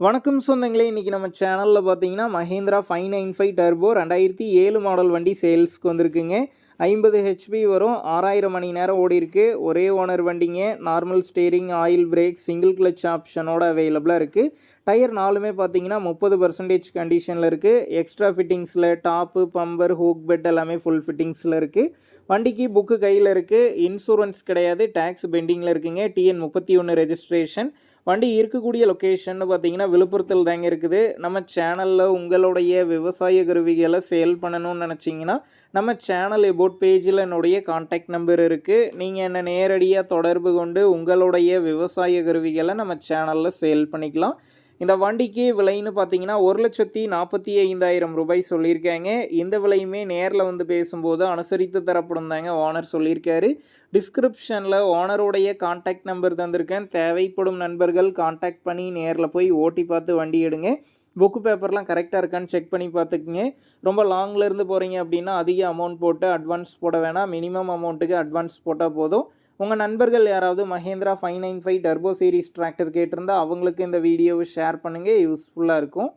வணக்கம் சொந்தங்களே இன்றைக்கி நம்ம சேனலில் பார்த்தீங்கன்னா Mahindra five nine five turbo ரெண்டாயிரத்தி ஏழு மாடல் வண்டி சேல்ஸ்க்கு வந்திருக்குங்க. ஐம்பது ஹெச்பி வரும் ஆறாயிரம் மணி நேரம் ஓடி இருக்கு. ஒரே ஓனர் வண்டிங்க normal steering oil brake single clutch ஆப்ஷனோட அவைலபிளாக இருக்குது டயர் நாலுமே பார்த்தீங்கன்னா முப்பது பர்சன்டேஜ் கண்டிஷனில் இருக்குது எக்ஸ்ட்ரா ஃபிட்டிங்ஸில் டாப்பு பம்பர் ஹூக் பெட் எல்லாமே ஃபுல் ஃபிட்டிங்ஸில் இருக்குது வண்டிக்கு புக்கு கையில் இருக்குது இன்சூரன்ஸ் கிடையாது டேக்ஸ் பெண்டிங்கில் இருக்குங்க. டிஎன் முப்பத்தி ஒன்று ரெஜிஸ்ட்ரேஷன் வண்டி இருக்கக்கூடிய லொக்கேஷன் பார்த்தீங்கன்னா விழுப்புரத்தில் தாங்க இருக்குது. நம்ம சேனலில் உங்களுடைய விவசாய கருவிகளை சேல் பண்ணணும்னு நினச்சிங்கன்னா நம்ம சேனல் எபோட் பேஜில் என்னுடைய காண்டாக்ட் நம்பர் இருக்குது நீங்கள் என்னை நேரடியாக தொடர்பு கொண்டு உங்களுடைய விவசாய கருவிகளை நம்ம சேனலில் சேல் பண்ணிக்கலாம். இந்த வண்டிக்கு விலைன்னு பார்த்தீங்கன்னா ஒரு லட்சத்தி நாற்பத்தி ஐந்தாயிரம் ரூபாய் சொல்லியிருக்காங்க. இந்த விலையுமே நேரில் வந்து பேசும்போது அனுசரித்து தரப்படும் தாங்க ஓனர் சொல்லியிருக்காரு. டிஸ்கிரிப்ஷனில் ஓனருடைய காண்டாக்ட் நம்பர் தந்திருக்கேன். தேவைப்படும் நண்பர்கள் காண்டாக்ட் பண்ணி நேரில் போய் ஓட்டி பார்த்து வண்டி எடுங்க. புக்கு பேப்பர்லாம் கரெக்டாக இருக்கான்னு செக் பண்ணி பார்த்துக்குங்க. ரொம்ப லாங்கில் இருந்து போகிறீங்க அப்படின்னா அதிக அமௌண்ட் போட்டு அட்வான்ஸ் போட வேணாம். மினிமம் அமௌண்ட்டுக்கு அட்வான்ஸ் போட்டால் போதும். உங்கள் நண்பர்கள் யாராவது Mahindra five nine five turbo series tractor கேட்டிருந்தால் அவங்களுக்கு இந்த வீடியோவை ஷேர் பண்ணுங்கள் யூஸ்ஃபுல்லாக இருக்கும்.